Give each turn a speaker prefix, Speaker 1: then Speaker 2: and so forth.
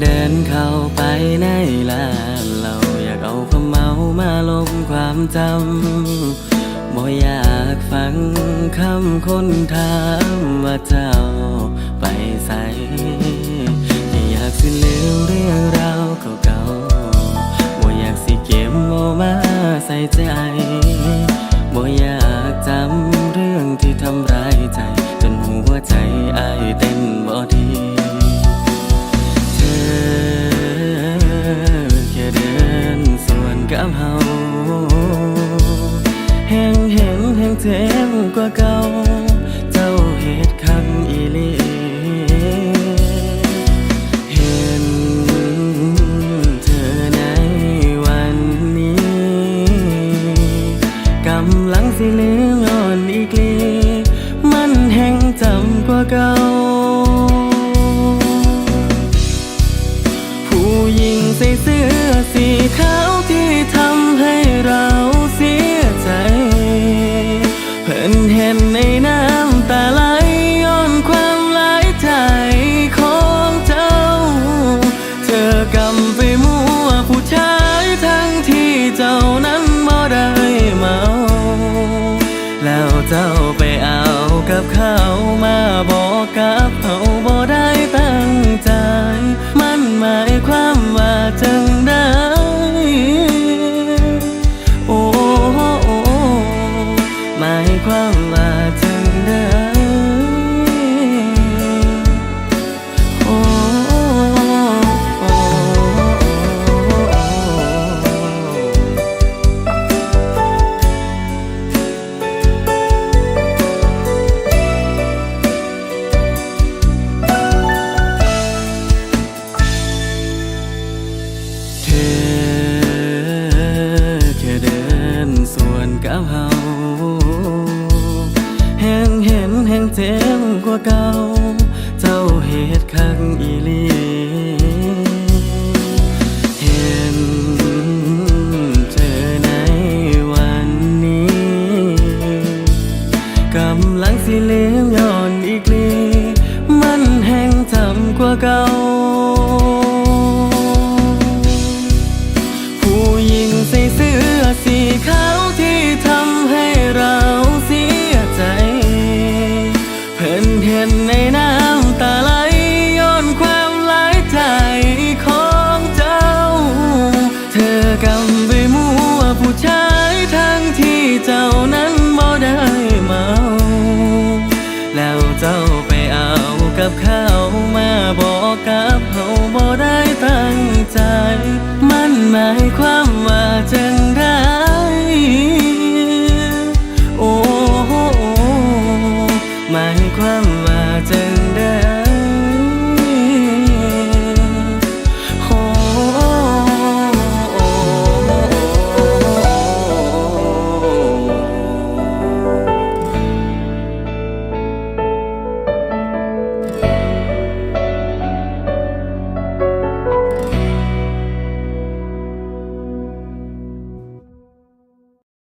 Speaker 1: เดินเข้าไปในร้านเราอยากเอาความเมามาลบความจำบ่อยากฟังคำคนถามว่าเจ้าไปใส่อยากสิลืมเรื่องราวเก่าๆบ่อยากสิเก็บเอามาใส่ใจบ่อยากจำเรื่องที่ทำร้ายใจ กับเฮาแห่งเห็นแห่งเจ็บกว่าเก่า เจ้าเหตุคันอีลีเห็นเธอในวันนี้ กำลังสิลืมอ่อนอีกลี มันแห่งจำกว่าเก่าำ ว่าเก่า เจ้าเหตุคักอีลี เห็นเธอในวันนี้ กำลังสิเลี้ย้อนอีกลี มันแห่งจำกว่าเก่า เจ้านั้นบ่ได้เมา แล้วเจ้าไปเอากับเขามาบอกกับเขาบ่ได้